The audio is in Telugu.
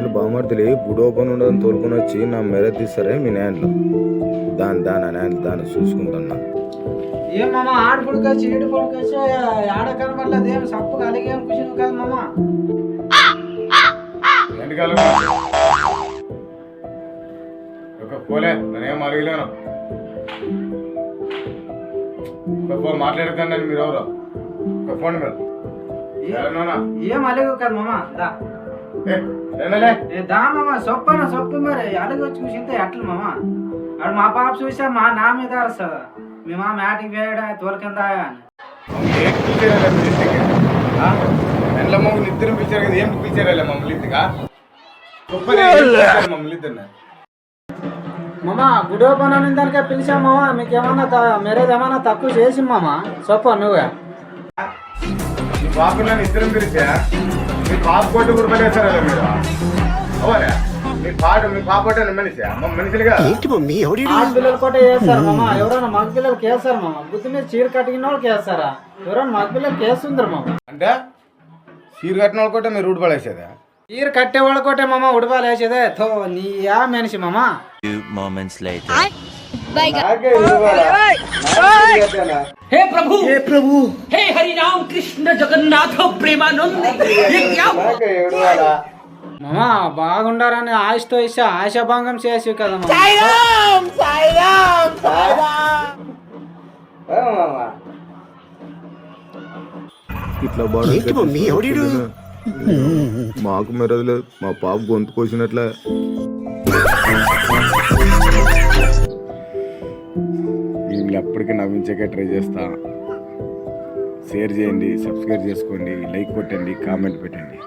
నేను బామర్దిలి గుడి ఓపెన్ ఉండదని తోలుకొని వచ్చి నా మెర తీస్తారే మీ నాయనలో. దాని దాని నాయన దాన్ని చూసుకుంటున్నా. ఏం మామ ఆడు పుడుకొచ్చి ఈడు పుడుకొచ్చి ఆడ కనబడలేదు ఏం సప్పు కలిగి కుషిను కాదు మామ. ఎంతకాలం ఒక పోలే నేనేం అడిగలేను. ఒక ఫోన్ మాట్లాడుతాను మీరు ఎవరు? ఒక ఫోన్ మీరు? ఏం అలిగు కాదు మామ దా. ఏ, ఏమలే? ఏ దా మామ సొప్పన సొప్పు మరి. అలిగి వచ్చి కూర్చుంటే ఎట్లా మామ? ఆడు మా పాప చూసా మా నా మీద అరుస్తుంది మీ మామ యాటికి వేయడా తోలకిందా అని. మీ మమ్మల్ని ఇద్దరు పిలిచారు కదా ఏం పిలిచారు మమ్మల్ని పిలిచారు మమ్మల్ని ఇద్దరిని? మామ గుడి ఓపెన్ అని దానికే పిలిచా మామ. మీకు ఏమన్నా మీరేది ఏమన్నా తక్కువ చేసి మామ? సొప్ప నువ్వే. మీ బాబు నన్ను ఇద్దరం పిలిచా? మీ పాప కొట్టు కూడా పడేస్తారా మీరు? అవునా మీ పాట మీ పాప కొట్టు మనిషి? అమ్మ మనుషులుగా? ఆడపిల్లలు కూడా వేస్తారు మామ. ఎవరైనా మగ పిల్లలకి వేస్తారు మామ? బుద్ధి మీద చీర కట్టిన వాళ్ళకి వేస్తారా? ఎవరైనా మగ పిల్లలకి వేస్తుందరు మామ. అంటే చీర కట్టిన వాళ్ళు కొట్టే మీరు రూట్ పడేసేదా చీర కట్టే వాళ్ళ కొట్టే మామ ఉడపాలు వేసేదే థో నీ యా మనిషి మామ. Few moments later. हे प्रभु हे प्रभु हे हरि राम कृष्ण जगन्नाथ प्रेमानंद ये क्या हुआ? మామ బాగుండారని ఆశతో ఇస్తే ఆశాభంగం చేసి కదా మామ. ఇట్లా బాగా మాకు మెరదలేదు మా పాప గొంతు కోసినట్లే వీళ్ళు ఎప్పటికీ నవ్వించకే ట్రై చేస్తా. షేర్ చేయండి సబ్స్క్రైబ్ చేసుకోండి లైక్ కొట్టండి కామెంట్ పెట్టండి.